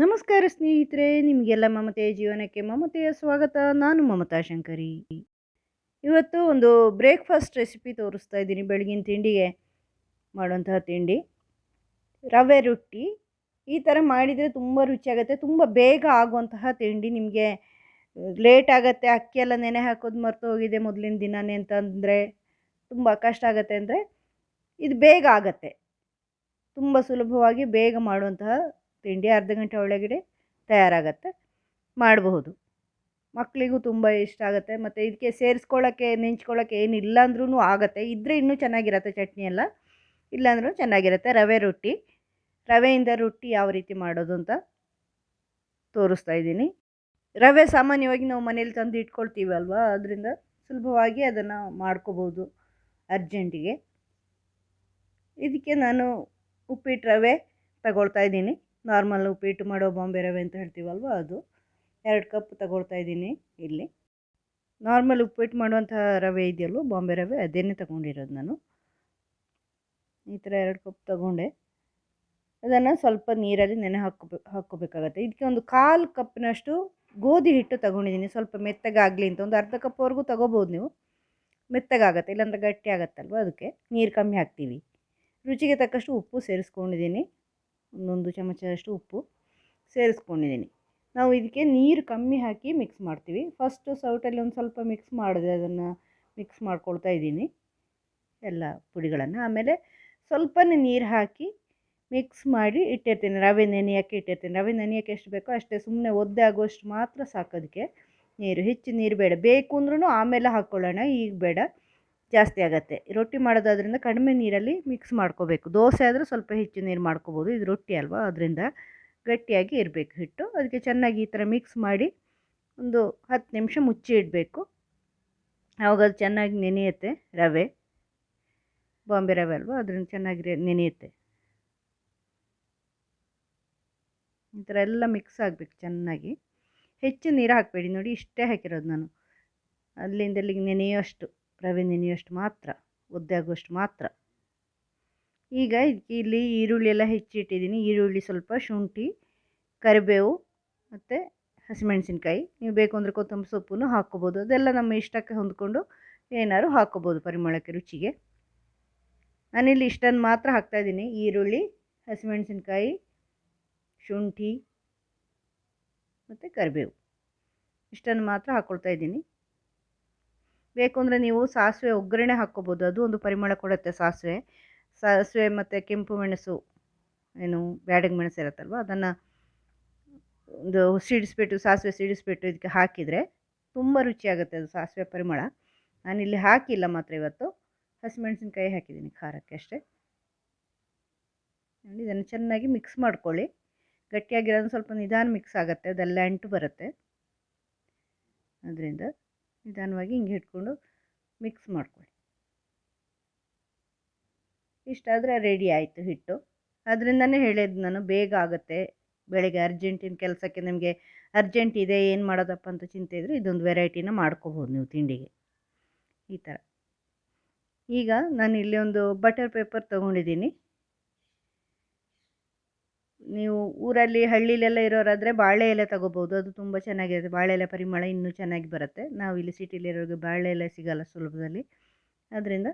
ನಮಸ್ಕಾರ ಸ್ನೇಹಿತರೆ, ನಿಮಗೆಲ್ಲ ಮಮತೆಯ ಜೀವನಕ್ಕೆ ಮಮತೆಯ ಸ್ವಾಗತ. ನಾನು ಮಮತಾ ಶಂಕರಿ. ಇವತ್ತು ಒಂದು ಬ್ರೇಕ್ಫಾಸ್ಟ್ ರೆಸಿಪಿ ತೋರಿಸ್ತಾ ಇದ್ದೀನಿ. ಬೆಳಗಿನ ತಿಂಡಿಗೆ ಮಾಡುವಂತಹ ತಿಂಡಿ. ರವೆ ರೊಟ್ಟಿ. ಈ ಥರ ಮಾಡಿದರೆ ತುಂಬ ರುಚಿಯಾಗುತ್ತೆ. ತುಂಬ ಬೇಗ ಆಗುವಂತಹ ತಿಂಡಿ. ನಿಮಗೆ ಲೇಟ್ ಆಗುತ್ತೆ. ಅಕ್ಕಿ ಎಲ್ಲ ನೆನೆ ಹಾಕೋದು ಮರ್ತು ಹೋಗಿದೆ ಮೊದಲಿನ ದಿನನೇ ಅಂತಂದರೆ ತುಂಬ ಕಷ್ಟ ಆಗುತ್ತೆ ಅಂದರೆ ಇದು ಬೇಗ ಆಗತ್ತೆ. ತುಂಬ ಸುಲಭವಾಗಿ ಬೇಗ ಮಾಡುವಂತಹ ತಿಂಡಿ ಅರ್ಧ ಗಂಟೆ ಒಳಗಡೆ ತಯಾರಾಗತ್ತೆ. ಮಾಡಬಹುದು. ಮಕ್ಕಳಿಗೂ ತುಂಬ ಇಷ್ಟ ಆಗುತ್ತೆ. ಮತ್ತು ಇದಕ್ಕೆ ಸೇರಿಸ್ಕೊಳ್ಳೋಕ್ಕೆ ನೆಂಚ್ಕೊಳ್ಳೋಕ್ಕೆ ಏನಿಲ್ಲ ಅಂದ್ರೂ ಆಗುತ್ತೆ. ಇದ್ದರೆ ಇನ್ನೂ ಚೆನ್ನಾಗಿರತ್ತೆ ಚಟ್ನಿ ಎಲ್ಲ. ಇಲ್ಲಾಂದ್ರೂ ಚೆನ್ನಾಗಿರುತ್ತೆ. ರವೆ ರೊಟ್ಟಿ. ರವೆಯಿಂದ ರೊಟ್ಟಿ ಯಾವ ರೀತಿ ಮಾಡೋದು ಅಂತ ತೋರಿಸ್ತಾ ಇದ್ದೀನಿ. ರವೆ ಸಾಮಾನ್ಯವಾಗಿ ನಾವು ಮನೇಲಿ ತಂದು ಇಟ್ಕೊಳ್ತೀವಿ ಅಲ್ವಾ? ಅದರಿಂದ ಸುಲಭವಾಗಿ ಅದನ್ನು ಮಾಡ್ಕೋಬೋದು ಅರ್ಜೆಂಟಿಗೆ. ಇದಕ್ಕೆ ನಾನು ಉಪ್ಪಿಟ್ಟು ರವೆ ತಗೊಳ್ತಾ ಇದ್ದೀನಿ. ನಾರ್ಮಲ್ ಉಪ್ಪಿಟ್ಟು ಮಾಡೋ ಬಾಂಬೆ ರವೆ ಅಂತ ಹೇಳ್ತೀವಲ್ವ ಅದು? ಎರಡು ಕಪ್ ತಗೊಳ್ತಾ ಇದ್ದೀನಿ ಇಲ್ಲಿ. ನಾರ್ಮಲ್ ಉಪ್ಪಿಟ್ಟು ಮಾಡುವಂಥ ರವೆ ಇದೆಯಲ್ವ ಬಾಂಬೆ ರವೆ? ಅದೇನೇ ತಗೊಂಡಿರೋದು ನಾನು. ಈ ಥರ ಎರಡು ಕಪ್ ತಗೊಂಡೆ. ಅದನ್ನು ಸ್ವಲ್ಪ ನೀರಲ್ಲಿ ನೆನೆ ಹಾಕೋಬೇಕು ಹಾಕ್ಕೋಬೇಕಾಗತ್ತೆ. ಇದಕ್ಕೆ ಒಂದು ಕಾಲು ಕಪ್ಪಿನಷ್ಟು ಗೋಧಿ ಹಿಟ್ಟು ತಗೊಂಡಿದ್ದೀನಿ. ಸ್ವಲ್ಪ ಮೆತ್ತಗಾಗಲಿ ಅಂತ. ಒಂದು ಅರ್ಧ ಕಪ್ವರೆಗೂ ತಗೋಬೋದು ನೀವು. ಮೆತ್ತಗಾಗತ್ತೆ, ಇಲ್ಲಾಂದ್ರೆ ಗಟ್ಟಿ ಆಗುತ್ತಲ್ವ ಅದಕ್ಕೆ. ನೀರು ಕಮ್ಮಿ ಹಾಕ್ತೀವಿ. ರುಚಿಗೆ ತಕ್ಕಷ್ಟು ಉಪ್ಪು ಸೇರಿಸ್ಕೊಂಡಿದ್ದೀನಿ. ಒಂದೊಂದು ಚಮಚದಷ್ಟು ಉಪ್ಪು ಸೇರಿಸ್ಕೊಂಡಿದ್ದೀನಿ. ನಾವು ಇದಕ್ಕೆ ನೀರು ಕಮ್ಮಿ ಹಾಕಿ ಮಿಕ್ಸ್ ಮಾಡ್ತೀವಿ. ಫಸ್ಟು ಸೌಟಲ್ಲಿ ಒಂದು ಸ್ವಲ್ಪ ಮಿಕ್ಸ್ ಮಾಡಿದೆ ಅದನ್ನು ಮಿಕ್ಸ್ ಮಾಡ್ಕೊಳ್ತಾ ಇದ್ದೀನಿ. ಎಲ್ಲ ಪುಡಿಗಳನ್ನು. ಆಮೇಲೆ ಸ್ವಲ್ಪನೇ ನೀರು ಹಾಕಿ ಮಿಕ್ಸ್ ಮಾಡಿ ಇಟ್ಟಿರ್ತೀನಿ. ರವೆ, ನೆನೆಯೋಕ್ಕೆ ಇಟ್ಟಿರ್ತೀನಿ. ರವೆ, ನೆನೆಯೋಕ್ಕೆ ಎಷ್ಟು ಬೇಕೋ ಅಷ್ಟೇ. ಸುಮ್ಮನೆ ಒದ್ದೆ ಆಗುವಷ್ಟು ಮಾತ್ರ ಸಾಕೋದಕ್ಕೆ ನೀರು. ಹೆಚ್ಚು ನೀರು ಬೇಡ. ಬೇಕು ಅಂದ್ರೂ ಆಮೇಲೆ ಹಾಕ್ಕೊಳ್ಳೋಣ ಈಗ ಬೇಡ. ಜಾಸ್ತಿ ಆಗುತ್ತೆ. ರೊಟ್ಟಿ ಮಾಡೋದಾದ್ರಿಂದ ಕಡಿಮೆ ನೀರಲ್ಲಿ ಮಿಕ್ಸ್ ಮಾಡ್ಕೋಬೇಕು. ದೋಸೆ ಆದರೆ ಸ್ವಲ್ಪ ಹೆಚ್ಚು ನೀರು ಮಾಡ್ಕೋಬೋದು. ಇದು ರೊಟ್ಟಿ ಅಲ್ವಾ? ಅದರಿಂದ ಗಟ್ಟಿಯಾಗಿ ಇರಬೇಕು ಹಿಟ್ಟು. ಅದಕ್ಕೆ ಚೆನ್ನಾಗಿ ಈ ಥರ ಮಿಕ್ಸ್ ಮಾಡಿ ಒಂದು ಹತ್ತು ನಿಮಿಷ ಮುಚ್ಚಿ ಇಡಬೇಕು. ಆವಾಗ ಅದು ಚೆನ್ನಾಗಿ ನೆನೆಯುತ್ತೆ ರವೆ. ಬಾಂಬೆ ರವೆ ಅಲ್ವಾ? ಅದರಿಂದ ಚೆನ್ನಾಗಿ ನೆನೆಯುತ್ತೆ. ಈ ಥರ ಎಲ್ಲ ಮಿಕ್ಸ್ ಆಗಬೇಕು ಚೆನ್ನಾಗಿ. ಹೆಚ್ಚು ನೀರು ಹಾಕಬೇಡಿ. ನೋಡಿ ಇಷ್ಟೇ ಹಾಕಿರೋದು ನಾನು. ಅಲ್ಲಿಂದ ಅಲ್ಲಿಗೆ ನೆನೆಯೋಷ್ಟು ರವೆ ನೆನೆಯೋಷ್ಟು ಮಾತ್ರ ಒದ್ದೆ ಆಗುವಷ್ಟು ಮಾತ್ರ. ಈಗ ಇಲ್ಲಿ ಈರುಳ್ಳಿ ಎಲ್ಲ ಹೆಚ್ಚಿಟ್ಟಿದ್ದೀನಿ. ಈರುಳ್ಳಿ ಸ್ವಲ್ಪ ಶುಂಠಿ, ಕರಿಬೇವು ಮತ್ತು ಹಸಿಮೆಣಸಿನ್ಕಾಯಿ. ನೀವು ಬೇಕು ಅಂದರೆ ಕೊತ್ತಂಬರಿ ಸೊಪ್ಪನ್ನು ಹಾಕ್ಕೋಬೋದು. ಅದೆಲ್ಲ ನಮ್ಮ ಇಷ್ಟಕ್ಕೆ ಹೊಂದ್ಕೊಂಡು ಏನಾದ್ರು ಹಾಕ್ಕೋಬೋದು ಪರಿಮಳಕ್ಕೆ ರುಚಿಗೆ. ನಾನಿಲ್ಲಿ ಇಷ್ಟನ್ನು ಮಾತ್ರ ಹಾಕ್ತಾಯಿದ್ದೀನಿ ಈರುಳ್ಳಿ, ಹಸಿಮೆಣಸಿನ್ಕಾಯಿ, ಶುಂಠಿ ಮತ್ತು ಕರಿಬೇವು. ಇಷ್ಟನ್ನು ಮಾತ್ರ ಹಾಕ್ಕೊಳ್ತಾ ಇದ್ದೀನಿ. ಬೇಕು ಅಂದರೆ ನೀವು ಸಾಸಿವೆ ಒಗ್ಗರಣೆ ಹಾಕ್ಕೋಬೋದು. ಅದು ಒಂದು ಪರಿಮಳ ಕೊಡುತ್ತೆ ಸಾಸಿವೆ. ಸಾಸಿವೆ ಮತ್ತು ಕೆಂಪು ಮೆಣಸು, ಏನು ಬ್ಯಾಡಗಿ ಮೆಣಸು ಇರುತ್ತಲ್ವ, ಅದನ್ನು ಒಂದು ಸಿಡಿಸ್ಬಿಟ್ಟು, ಸಾಸಿವೆ ಸಿಡಿಸ್ಬಿಟ್ಟು ಇದಕ್ಕೆ ಹಾಕಿದರೆ ತುಂಬ ರುಚಿಯಾಗುತ್ತೆ ಅದು ಸಾಸಿವೆ ಪರಿಮಳ. ನಾನಿಲ್ಲಿ ಹಾಕಿಲ್ಲ ಮಾತ್ರ ಇವತ್ತು. ಹಸಿಮೆಣಸಿನ್ಕಾಯಿ ಹಾಕಿದ್ದೀನಿ ಖಾರಕ್ಕೆ ಅಷ್ಟೇ. ಇದನ್ನು ಚೆನ್ನಾಗಿ ಮಿಕ್ಸ್ ಮಾಡ್ಕೊಳ್ಳಿ. ಗಟ್ಟಿಯಾಗಿರೋದು ಸ್ವಲ್ಪ ನಿಧಾನ ಮಿಕ್ಸ್ ಆಗುತ್ತೆ, ಅದೆಲ್ಲ ಅಂಟು ಬರುತ್ತೆ. ಅದರಿಂದ ನಿಧಾನವಾಗಿ ಹಿಂಗೆ ಇಟ್ಕೊಂಡು ಮಿಕ್ಸ್ ಮಾಡ್ಕೊಳ್ಳಿ. ಇಷ್ಟಾದರೆ ರೆಡಿ ಆಯಿತು ಹಿಟ್ಟು. ಅದರಿಂದನೇ ಹೇಳಿದ್ದು ನಾನು ಬೇಗ ಆಗುತ್ತೆ. ಬೆಳಗ್ಗೆ ಅರ್ಜೆಂಟಿನ ಕೆಲಸಕ್ಕೆ ನಿಮಗೆ ಅರ್ಜೆಂಟ್ ಇದೆ, ಏನು ಮಾಡೋದಪ್ಪ ಅಂತ ಚಿಂತೆ ಇದ್ದರೆ ಇದೊಂದು ವೆರೈಟಿನ ಮಾಡ್ಕೋಬೋದು ನೀವು ತಿಂಡಿಗೆ. ಈ ಥರ. ಈಗ ನಾನು ಇಲ್ಲಿ ಒಂದು ಬಟರ್ ಪೇಪರ್ ತೊಗೊಂಡಿದ್ದೀನಿ. ನೀವು ಊರಲ್ಲಿ ಹಳ್ಳಿಲೆಲ್ಲ ಇರೋರಾದರೆ ಬಾಳೆ ಎಲೆ ತಗೋಬೋದು. ಅದು ತುಂಬ ಚೆನ್ನಾಗಿರುತ್ತೆ. ಬಾಳೆ ಎಲೆ ಪರಿಮಳ ಇನ್ನೂ ಚೆನ್ನಾಗಿ ಬರುತ್ತೆ. ನಾವು ಇಲ್ಲಿ ಸಿಟಿಲಿರೋರಿಗೆ ಬಾಳೆ ಎಲೆ ಸಿಗೋಲ್ಲ ಸುಲಭದಲ್ಲಿ. ಅದರಿಂದ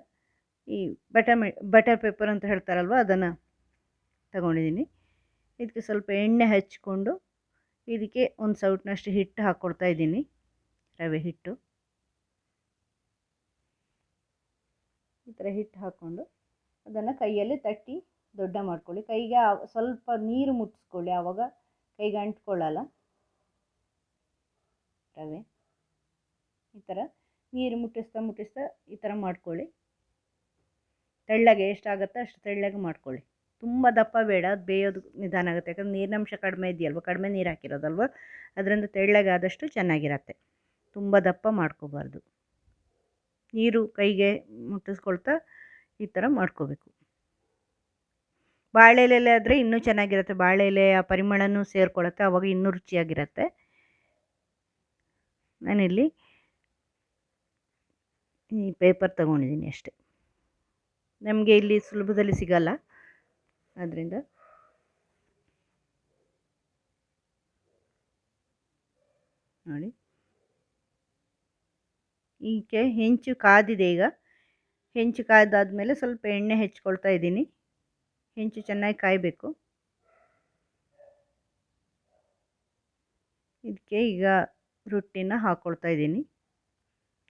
ಈ ಬಟರ್ ಮೆ, ಬಟರ್ ಪೇಪರ್ ಅಂತ ಹೇಳ್ತಾರಲ್ವ, ಅದನ್ನು ತಗೊಂಡಿದ್ದೀನಿ ಇದಕ್ಕೆ ಸ್ವಲ್ಪ ಎಣ್ಣೆ ಹಚ್ಕೊಂಡು ಇದಕ್ಕೆ ಒಂದು ಸೌಟ್ನಷ್ಟು ಹಿಟ್ಟು ಹಾಕ್ಕೊಡ್ತಾ ಇದ್ದೀನಿ. ರವೆ ಹಿಟ್ಟು. ಈ ಥರ ಹಿಟ್ಟು ಹಾಕ್ಕೊಂಡು ಅದನ್ನು ಕೈಯಲ್ಲಿ ತಟ್ಟಿ ದೊಡ್ಡ ಮಾಡ್ಕೊಳ್ಳಿ. ಕೈಗೆ ಸ್ವಲ್ಪ ನೀರು ಮುಟ್ಟಿಸ್ಕೊಳ್ಳಿ. ಆವಾಗ ಕೈಗೆ ಅಂಟ್ಕೊಳ್ಳಲ್ಲ. ರವೆ. ಈ ಥರ ನೀರು ಮುಟ್ಟಿಸ್ತಾ ಮುಟ್ಟಿಸ್ತಾ ಈ ಥರ ಮಾಡ್ಕೊಳ್ಳಿ. ತೆಳ್ಳಗೆ ಎಷ್ಟಾಗುತ್ತೆ ಅಷ್ಟು ತೆಳ್ಳಗೆ ಮಾಡ್ಕೊಳ್ಳಿ. ತುಂಬ ದಪ್ಪ ಬೇಡ. ಅದು ಬೇಯೋದು ನಿಧಾನ ಆಗುತ್ತೆ. ಯಾಕಂದ್ರೆ ನೀರಿನಂಶ ಕಡಿಮೆ ಇದೆಯಲ್ವ? ಕಡಿಮೆ ನೀರು ಹಾಕಿರೋದಲ್ವ? ಅದರಿಂದ ತೆಳ್ಳಗೆ ಆದಷ್ಟು ಚೆನ್ನಾಗಿರತ್ತೆ. ತುಂಬ ದಪ್ಪ ಮಾಡ್ಕೋಬಾರ್ದು. ನೀರು ಕೈಗೆ ಮುಟ್ಟಿಸ್ಕೊಳ್ತಾ ಈ ಥರ ಮಾಡ್ಕೋಬೇಕು. ಬಾಳೆ ಎಲೆಲೆ ಆದರೆ ಇನ್ನೂ ಚೆನ್ನಾಗಿರುತ್ತೆ. ಬಾಳೆ ಎಲೆಯ ಪರಿಮಳನೂ ಸೇರ್ಕೊಳ್ಳುತ್ತೆ ಆವಾಗ ಇನ್ನೂ ರುಚಿಯಾಗಿರುತ್ತೆ. ನಾನಿಲ್ಲಿ ಈ ಪೇಪರ್ ತಗೊಂಡಿದ್ದೀನಿ ಅಷ್ಟೆ. ನಮಗೆ ಇಲ್ಲಿ ಸುಲಭದಲ್ಲಿ ಸಿಗಲ್ಲ. ಆದ್ದರಿಂದ ನೋಡಿ. ಈಕೆ ಹೆಂಚು ಕಾದಿದೆ ಈಗ. ಹೆಂಚು ಕಾದಾದ್ಮೇಲೆ ಸ್ವಲ್ಪ ಎಣ್ಣೆ ಹೆಚ್ಕೊಳ್ತಾ ಇದ್ದೀನಿ. ಹೆಂಚು ಚೆನ್ನಾಗಿ ಕಾಯಬೇಕು. ಇದಕ್ಕೆ ಈಗ ರೊಟ್ಟಿನ ಹಾಕ್ಕೊಳ್ತಾ ಇದ್ದೀನಿ.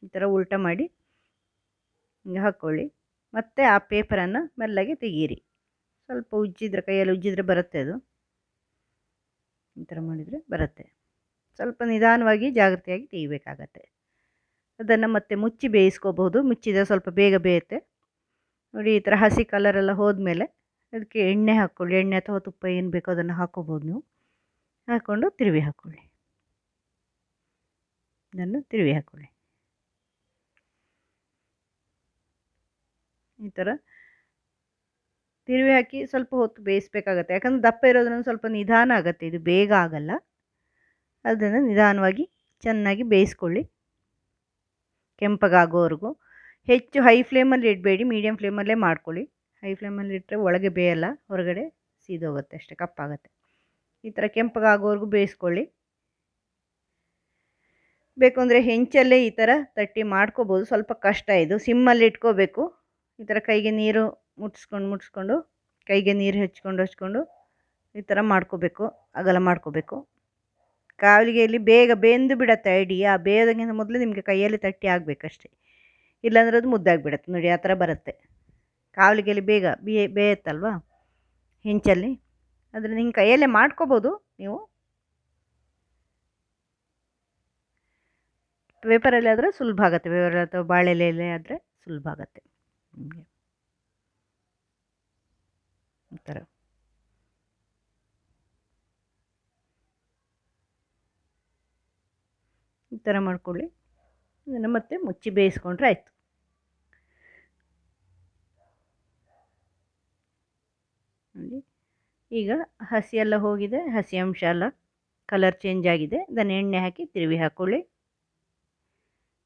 ಈ ಥರ ಉಲ್ಟ ಮಾಡಿ ಹಿಂಗೆ ಹಾಕ್ಕೊಳ್ಳಿ. ಮತ್ತು ಆ ಪೇಪರನ್ನು ಮೆಲ್ಲಗೆ ತೆಗೀರಿ. ಸ್ವಲ್ಪ ಉಜ್ಜಿದ್ರೆ, ಕೈಯಲ್ಲಿ ಉಜ್ಜಿದ್ರೆ ಬರುತ್ತೆ ಅದು. ಈ ಥರ ಮಾಡಿದರೆ ಬರುತ್ತೆ. ಸ್ವಲ್ಪ ನಿಧಾನವಾಗಿ ಜಾಗ್ರತೆಯಾಗಿ ತೆಗಿಬೇಕಾಗತ್ತೆ. ಅದನ್ನು ಮತ್ತೆ ಮುಚ್ಚಿ ಬೇಯಿಸ್ಕೋಬಹುದು ಮುಚ್ಚಿದರೆ ಸ್ವಲ್ಪ ಬೇಗ ಬೇಯುತ್ತೆ. ನೋಡಿ, ಈ ಥರ ಹಸಿ ಕಲರೆಲ್ಲ ಹೋದ್ಮೇಲೆ ಅದಕ್ಕೆ ಎಣ್ಣೆ ಹಾಕ್ಕೊಳ್ಳಿ. ಎಣ್ಣೆ ಅಥವಾ ತುಪ್ಪ ಏನು ಬೇಕೋ ಅದನ್ನು ಹಾಕ್ಕೋಬೋದು ನೀವು. ಹಾಕ್ಕೊಂಡು ತಿರುವಿ ಹಾಕ್ಕೊಳ್ಳಿ ಇದನ್ನು ತಿರುವಿ ಹಾಕ್ಕೊಳ್ಳಿ ಈ ಥರ ತಿರುವಿ ಹಾಕಿ ಸ್ವಲ್ಪ ಹೊತ್ತು ಬೇಯಿಸ್ಬೇಕಾಗತ್ತೆ. ಯಾಕಂದರೆ ದಪ್ಪ ಇರೋದ್ರಿಂದ ಸ್ವಲ್ಪ ನಿಧಾನ ಆಗುತ್ತೆ. ಇದು ಬೇಗ ಆಗಲ್ಲ. ಅದನ್ನು ನಿಧಾನವಾಗಿ ಚೆನ್ನಾಗಿ ಬೇಯಿಸ್ಕೊಳ್ಳಿ. ಕೆಂಪಗಾಗೋವರೆಗೂ ಹೆಚ್ಚು ಹೈ ಫ್ಲೇಮಲ್ಲಿ ಇಡಬೇಡಿ. ಮೀಡಿಯಮ್ ಫ್ಲೇಮಲ್ಲೇ ಮಾಡ್ಕೊಳ್ಳಿ. ಹೈ ಫ್ಲೇಮಲ್ಲಿ ಇಟ್ಟರೆ ಒಳಗೆ ಬೇಯಲ್ಲ, ಹೊರಗಡೆ ಸೀದೋಗುತ್ತೆ ಅಷ್ಟೇ, ಕಪ್ಪಾಗುತ್ತೆ. ಈ ಥರ ಕೆಂಪಗಾಗೋವರೆಗೂ ಬೇಯಿಸ್ಕೊಳ್ಳಿ. ಬೇಕು ಅಂದರೆ ಹೆಂಚಲ್ಲೇ ಈ ಥರ ತಟ್ಟಿ ಮಾಡ್ಕೋಬೋದು, ಸ್ವಲ್ಪ ಕಷ್ಟ ಇದು. ಸಿಮ್ಮಲ್ಲಿ ಇಟ್ಕೋಬೇಕು. ಈ ಥರ ಕೈಗೆ ನೀರು ಮುಟ್ಸ್ಕೊಂಡು ಮುಟ್ಸ್ಕೊಂಡು, ಕೈಗೆ ನೀರು ಹಚ್ಕೊಂಡು ಹಚ್ಕೊಂಡು ಈ ಥರ ಮಾಡ್ಕೋಬೇಕು, ಅಗಲ ಮಾಡ್ಕೋಬೇಕು. ಕಾವಲಿಗೆಯಲ್ಲಿ ಬೇಗ ಬೆಂದು ಬಿಡತ್ತೆ ಐಡಿ ಆ ಬೇಯೋದಕ್ಕಿಂತ ಮೊದಲು ನಿಮಗೆ ಕೈಯಲ್ಲಿ ತಟ್ಟಿ ಆಗಬೇಕಷ್ಟೆ. ಇಲ್ಲಾಂದ್ರೆ ಅದು ಮುದ್ದಾಗಿಬಿಡತ್ತೆ. ನೋಡಿ, ಆ ಥರ ಬರುತ್ತೆ. ಕಾವಲಿಗೆಯಲ್ಲಿ ಬೇಗ ಬೇ, ಬೇಯತ್ತಲ್ವಾ? ಹೆಂಚಲ್ಲಿ. ಅದರಿಂದ ಹಿಂಗೆ ಕೈಯಲ್ಲೇ ಮಾಡ್ಕೋಬೋದು ನೀವು. ಪೇಪರಲ್ಲಿ ಆದರೆ ಸುಲಭ ಆಗುತ್ತೆ. ಪೇಪರ್ ಅಥವಾ ಬಾಳೆಲೆಲೆ ಆದರೆ ಸುಲಭ ಆಗುತ್ತೆ. ನಿಮಗೆ. ಈ ಥರ. ಈ ಥರ ಮಾಡ್ಕೊಳ್ಳಿ. ಇದನ್ನು ಮತ್ತೆ ಮುಚ್ಚಿ ಬೇಯಿಸ್ಕೊಂಡ್ರೆ ಆಯಿತು ನೋಡಿ ಈಗ ಹಸಿ ಹೋಗಿದೆ, ಹಸಿ ಅಂಶ ಎಲ್ಲ ಕಲರ್ ಚೇಂಜ್ ಆಗಿದೆ. ಇದನ್ನು ಎಣ್ಣೆ ಹಾಕಿ ತಿರುವಿ ಹಾಕ್ಕೊಳ್ಳಿ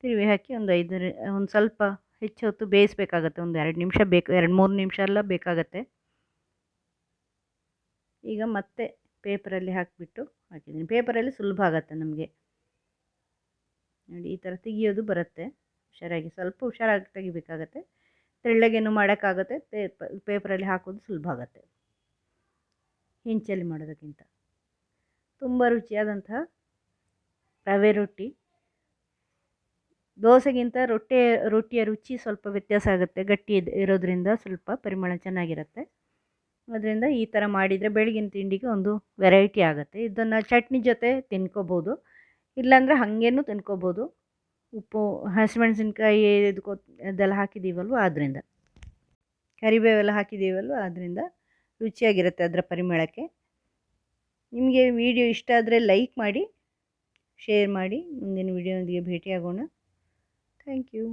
ತಿರುವಿ ಹಾಕಿ ಒಂದು ಐದು ಒಂದು ಸ್ವಲ್ಪ ಹೆಚ್ಚು ಹೊತ್ತು ಬೇಯಿಸ್ಬೇಕಾಗತ್ತೆ. ಒಂದು ಎರಡು ನಿಮಿಷ ಬೇಕು, ಎರಡು ಮೂರು ನಿಮಿಷ ಎಲ್ಲ ಬೇಕಾಗತ್ತೆ. ಈಗ ಮತ್ತೆ ಪೇಪರಲ್ಲಿ ಹಾಕಿಬಿಟ್ಟು ಹಾಕಿದ್ದೀನಿ. ಪೇಪರಲ್ಲಿ ಸುಲಭ ಆಗುತ್ತೆ ನಮಗೆ. ನೋಡಿ, ಈ ಥರ ತೆಗಿಯೋದು ಬರುತ್ತೆ. ಹುಷಾರಾಗಿ, ಸ್ವಲ್ಪ ಹುಷಾರಾಗಿ ತೆಗಿಬೇಕಾಗತ್ತೆ. ತೆಳ್ಳಗೇನು ಮಾಡೋಕ್ಕಾಗತ್ತೆ ಪೇಪರಲ್ಲಿ ಹಾಕೋದು ಸುಲಭ ಆಗುತ್ತೆ. ಹೆಂಚಲ್ಲಿ ಮಾಡೋದಕ್ಕಿಂತ. ತುಂಬ ರುಚಿಯಾದಂತಹ ರವೆ ರೊಟ್ಟಿ. ದೋಸೆಗಿಂತ ರೊಟ್ಟಿ, ರೊಟ್ಟಿಯ ರುಚಿ ಸ್ವಲ್ಪ ವ್ಯತ್ಯಾಸ ಆಗುತ್ತೆ. ಗಟ್ಟಿ ಇರೋದ್ರಿಂದ ಸ್ವಲ್ಪ ಪರಿಮಳ ಚೆನ್ನಾಗಿರುತ್ತೆ. ಅದರಿಂದ ಈ ಥರ ಮಾಡಿದರೆ ಬೆಳಗಿನ ತಿಂಡಿಗೆ ಒಂದು ವೆರೈಟಿ ಆಗುತ್ತೆ. ಇದನ್ನು ಚಟ್ನಿ ಜೊತೆ ತಿನ್ಕೋಬೋದು. ಇಲ್ಲಾಂದರೆ ಹಾಗೇನೂ ತಿನ್ಕೋಬೋದು. ಉಪ್ಪು, ಹಸಿಮೆಣಸಿನ್ಕಾಯಿ ಇದು ಕೊ ಅದೆಲ್ಲ ಹಾಕಿದ್ದೀವಲ್ವ ಆದ್ದರಿಂದ ಕರಿಬೇವೆಲ್ಲ ಹಾಕಿದ್ದೀವಲ್ವ ಆದ್ದರಿಂದ ರುಚಿಯಾಗಿರುತ್ತೆ ಅದರ ಪರಿಮಳಕ್ಕೆ. ನಿಮಗೆ ವಿಡಿಯೋ ಇಷ್ಟ ಆದರೆ ಲೈಕ್ ಮಾಡಿ ಶೇರ್ ಮಾಡಿ, ಮುಂದಿನ ವಿಡಿಯೋದೊಂದಿಗೆ ಭೇಟಿಯಾಗೋಣ. Thank you